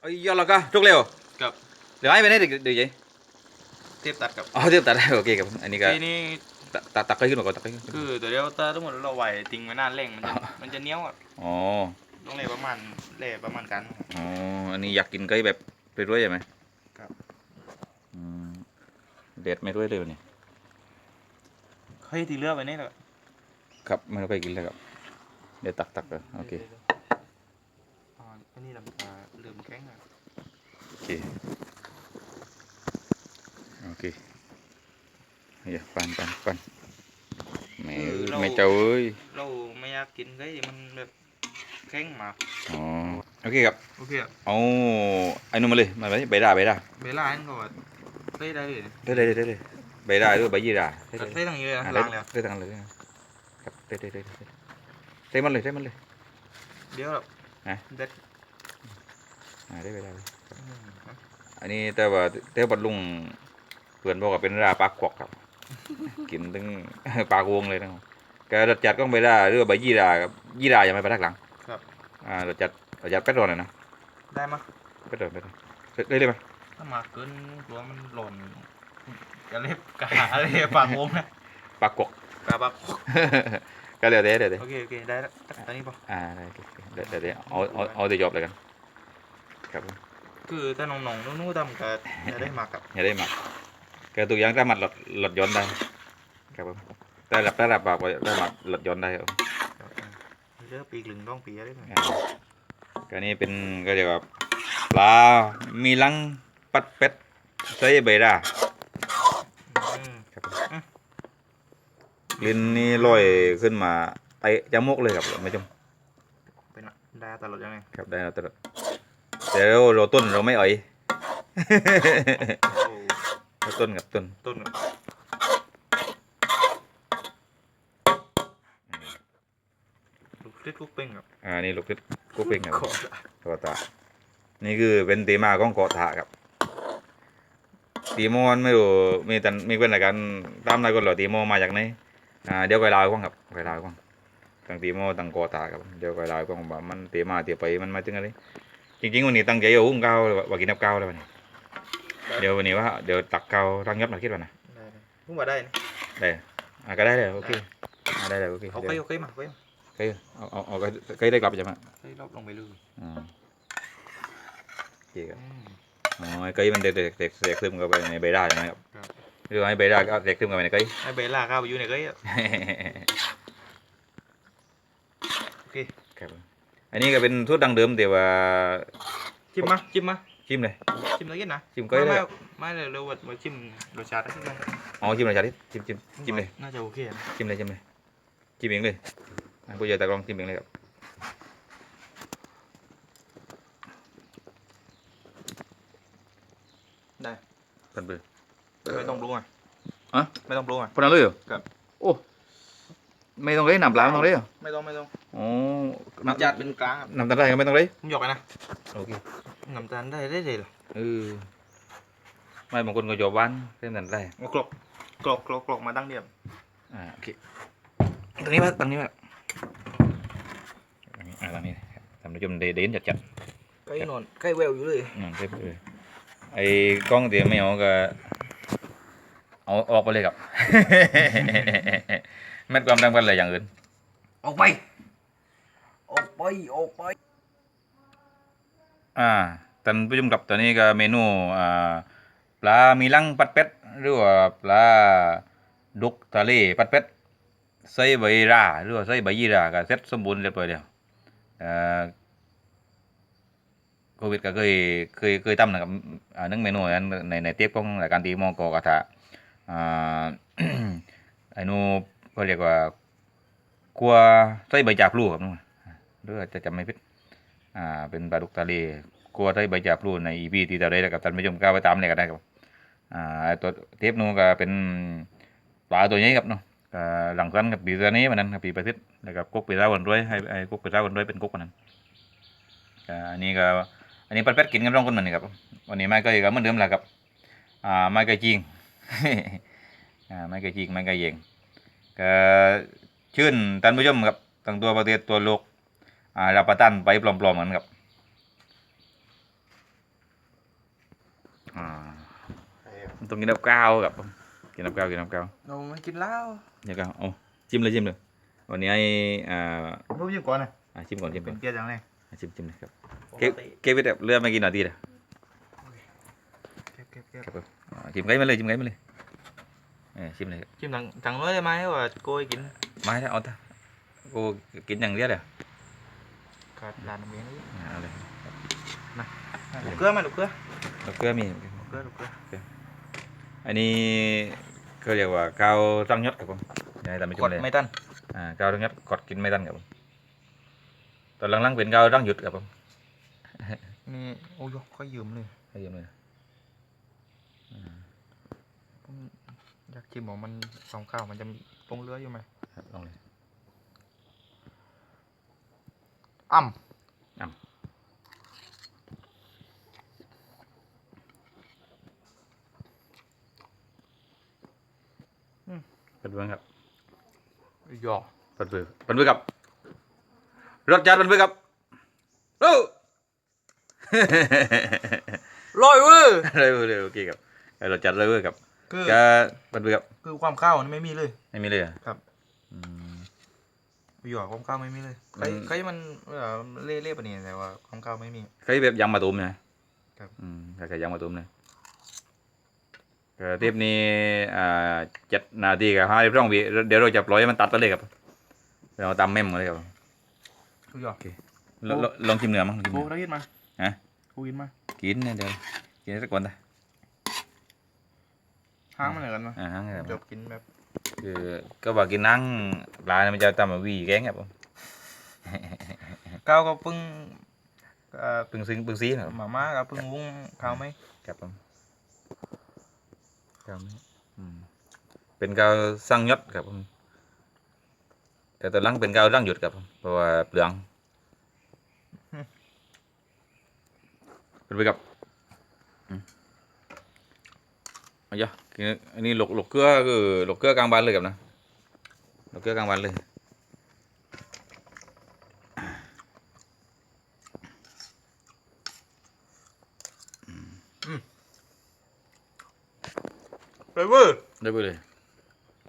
เอ้ยยอดแล้วก็ทุกเร็วกับเดี๋ยวให้ไปได้เดี๋ยวเดี๋ยวยัยเทียบตัดกับอ๋อเทียบตัดได้โอเคครับอันนี้ก็ทีนี้ตัดตัดตัดเคยขึ้นมาก่อนตัดเคยขึ้นคือ ตัวเดียวตาทั้งหมดเราไหวติงไว้นานเร่งมันจะมันจะเหนี้ยวอะอ๋อต้องเลยประมาณเล่ประมาณกันอ๋ออันนี้อยากกินเคยแบบไปด้วยใช่ไหมครับอืมเด็ดไม่ด้วยเลยวันนี้เฮ้ยทีเลือกไปนี่แหละครับไม่ต้องไปกินเลยครับเดี๋ยวตักตักเลยโอเค อ๋ออันนี้ลำตาลืมแข้งอะโอเคโอเคเฮ้ยปันปันปันแหม่ไม่เจ้าเอ้ยเราไม่อยากกินเฮ้ยมันแบบแข้งมาอ๋อโอเคครับโอเคอะเอาไอ้นู่นมาเลยมาไปใบด่าใบด่าเวลาอันก็เฮ้ยได้เลยได้เลยได้เลยใบด่าหรือใบยี่ด่าได้ตัดเลยเส้นทางเยอะอะล้างแล้วได้ทั้งเลยครับได้ได้ได้ได้ได้มันเลยได้มันเลยเดี๋ยวแบบฮะเด็ด อ่าได้ไปได้เลยอืมอันนี้แต่ว่าแต่บัดลุงเพื่อนบอกว่าเป็นราปลากกวักครับ กินถึงปลากวงเลยนะครับแกรสจัดก็ไม่ได้หรือว่าใบยี่ราครับยี่รายังไม่ไปทักหลัง ครับอ่ารสจัดรสจัดเป็ดร้อนหน่อยนะได้มั้ยเป็ดร้อนเป็ดร้อนได้เลยไหมถ้ามาเกินกลัวมันหล่นจะเล็บกาอะไรปากวงนะปลากกวักกาบักก็เดี๋ยวเดี๋ยวเดี๋ยวเดี๋ยวโอเคโอเคได้แล้วตอนนี้ปะอ่าได้เดี๋ยวเดี๋ยวเดี๋ยวเอาเอาเอาเดี๋ยวจบเลยกัน ครับผมคือถ้าน้องๆนู้นๆทำก็จะได้มากับอย่าได้หมักแกตัวอย่างสามารถหลดหลดย้อนได้ครับผมได้รับได้รับปากว่าได้หมักหลดย้อนได้ครับเยอะปีกลึงต้องปีได้ไหมอ่าก็นี่เป็นก็เรียกว่าปลา มีลังปัดเป็ดใส่ใบด่าอืมครับผมลิ้นนี่ลอยขึ้นมาเตะจมูกเลยครับไม่จมเป็นอะได้ตลอดยังไงครับได้แล้วตลอด แต่เราเราต้นเราไม่อ่อยโอ้เราต้นกับต้นต้นลูกคลิกลูกเป้งครับอ่านี่ลูกพิษกูเป็นครับขอเกาะตานี่คือเป็นตีมาของเกาะตาครับตีโมมันไม่รู้มีแต่มีเป็นอะไรกันตามนายคนเหรอตีโมมาจากไหนอ่าเดี๋ยวไปเล่าให้ฟังครับไปเล่าให้ฟังตั้งตีโมตั้งเกาะตาครับเดี๋ยวไปเล่าให้ฟังว่ามันตีมาตีไปมันมาถึงอะไร จริงๆวันนี้ตั้งใจเอาหุ้มเก้าว่ากินนับเก้าแล้ววันนี้เดี๋ยววันนี้ว่าเดี๋ยวตักเก้ารังยับหน่อยคิดว่านะได้เลยพุ่งมาได้นะได้อะก็ได้เลยโอเคอะได้เลยโอเคเอาเดี๋ยวไปเอาไปมาไปมาโอเคเอาเอาเอาก็ได้กลับใช่ไหมไปรอบลงไปเลยอืมโอเคครับอืมอ๋อไอ้ไก่มันเด็กเด็กเด็กเด็กซึมเข้าไปในใบได้ใช่ไหมครับครับหรือว่าไอ้ใบได้ก็เด็กซึมเข้าไปในไก่ไอ้เบลล่าเข้าไปอยู่ในเก้ยอะโอเคครับผม อันนี้ก็เป็นสูตรดั้งเดิมแต่ว่าจิ้มมาจิ้มมาชิมเลยจิ้มเลยกันนะจิ้มก้อยเลยไม่ไม่เลยเรามาจิ้มรสชาติได้ที่ไหนอ๋อชิมเลยชาลิชิมชิมชิมเลยน่าจะโอเคนะชิมเลยชิมเลยชิมเองเลยอะผู้ใหญ่ตากล้องชิมเองเลยครับได้เพิ่นเบื่อไม่ต้องปรุงอะอะไม่ต้องปรุงอะพนันเลยเหรอครับ โอ้ไม่ต้องเลยน้ำปลาไม่ต้องเลยเหรอไม่ต้องไม่ต้อง อ๋อน้ำจัดเป็นกลางอะน้ำตาลได้ก็ไม่ต้องเลยผมหยอกกันนะโอเคน้ำตาลได้ได้เลยเหรอเออไม่บางคนก็จบวันเส้นนั้นได้เอากรอกกรอกกรอกกรอกมาตั้งเดียมอ่าโอเคตรงนี้ป่ะตรงนี้ป่ะตรงนี้อ่าตรงนี้ครับทำให้ชมเดเด่นจัดจัดใกล้นอนใกล้แววอยู่เลยๆอืมเรียบร้อยไอ้กล้องเดี๋ยวไม่เอาก็เอาออกไปเลยครับแม่นความดังกันเลยอย่างอื่นออกไป ออกไปออกไปอ่าท่านผู้ชมครับตอนนี้ก็เมนูอ่าปลามีลังปัดเป็ดหรือว่าปลาดุกทะเลปัดเป็ดใส่ใบราหรือว่าใส่ใบยี่ราก็เสร็จสมบูรณ์เรียบร้อยแล้วอ่อโควิดก็เคยเคยเคยทำนะครับอ่านึ่งเมนูนั้นในในเทปของรายการตีมอกอกระทะอ่าไอ้นูก็เรียกว่ากัวใส่ใบจากพลูครับนู่น หรือว่าจะจำไม่ผิดอ่าเป็นปลาดุกทะเลกลัวได้ใบจากพลูในอีพีที่เราได้กับท่านผู้ชมก้าวไปตามเลยก็ได้ครับอ่าตัวเทปนู้นก็เป็นปลาตัวนี้ครับเนาะก็หลังกันกับปีตัวนี้มันนั้นกับปีประทิศแล้วกับกุ๊กปีเต้าวันรวยให้ไอ้กุ๊กปีเต้าวันรวยเป็นกุ๊กมันนั้นก็อันนี้ก็อันนี้ปัดเป็ดกินกันร่องคนมันนี่ครับวันนี้ไม่ก็อีกเหมือนเดิมแหละครับอ่าไม่ก็จริงอ่าไม่ก็จริงไม่ก็เยงก็ชื่นท่านผู้ชมครับตั้งตัวประเทศตัวโลก รับประทานไปปลอมๆเหมือนกับตรงกินน้ำก้าวกับกินน้ำก้าวกินน้ำก้าวเราไม่กินเหล้าอย่าก้าวโอ้ชิมเลยชิมเลยวันนี้ไอ้อ่าผมชิมก่อนนะอ่าชิมก่อนชิมก่อนเกลียดจังเลยจิ้มชิมเลยครับเก็บเก็บไปแบบเลือดไม่กินหน่อยดีเลยเก็บเก็บเก็บจิ้มไก่มาเลยชิมไก่มาเลยเออชิมเลยชิมถังถังน้อยได้ไหมว่ากูกินไม่ได้เอาแต่กูกินอย่างเดียวเลย ขาดลานน้ำเมียนี่อ่าเอาเลยลูกเกลือไหมลูกเกลือแล้วเกลือมีลูกเกลือลูกเกลืออันนี้เขาเรียกว่าข้าวตั้งยศครับผมอยากให้ท่านผู้ชกมดเลยไม่ตันอ่าข้าวตั้งยศกดกินไม่ทันครับผมตอนหลังๆเป็นข้าวตั้งหยุดครับผมนี่โอ้ยค่อยยืมเลยให้ยืมเลยผมอยากชิมของมันสองข้าวมันจะมีปรุงเรืออยู่ไหมครับลองเลย อ่ำเปิดเบื้องครับหยอกเปิดเบื้องเปิดเบื้องครับรสจัดเปิดเบื้องครับโอ้ลอยเว้ยเลยเลยโอเคครับเออรสจัดเลยเว้ยครับคือก็เปิดเบื้องครับคือความข้าวนี่ไม่มีเลย ไม่มีเลยเหรอครับอืม หยอกความข้าวไม่มีเลยใครมันใครมันเออเล่ๆปะเนี่ยแต่ว่าความข้าวไม่มีเคยแบบยำมาตุ้มนะครับ อืมคล้ายๆยำมาตุ้มเลยก็เทปนี้อ่าเจ็ดนาทีกับห้าสิบสองวิเดี๋ยวเราจะปล่อยให้มันตัดไปเลยครับเราตามเมมเลยครับคือหยอกลองลองลองชิมเนื้อมั้งลองชิมกูเนื้อ ได้ยินมาฮะ กูกินมากินเนี่ยเดี๋ยวกินสักคนนะห้างมันอะไรกันมาอ่าฮะคจรับบกินแบบ คือก็บอกกินนั่งปลาเนี่ยมันจะทำมาวีแกงครับผมข้าวก็เพิ่งเอ่อปึงซิงปึงซีนะครับหมาม่ากับเพิ่งวุ้งข้าวไหมครับผมครับอืมเป็นกาวสร้างยศครับผมแต่ตอนหลังเป็นกาวร่างหยุดครับผมเพราะว่าเปลืองเป็นไปกับอืมเอาเยอะกิน อันนี้หลกหลกเกลือคือหลกเกลือกลางบ้านเลยครับนะหลกเกลือกลางบ้านเลยเลยเว้ยได้ไปเลย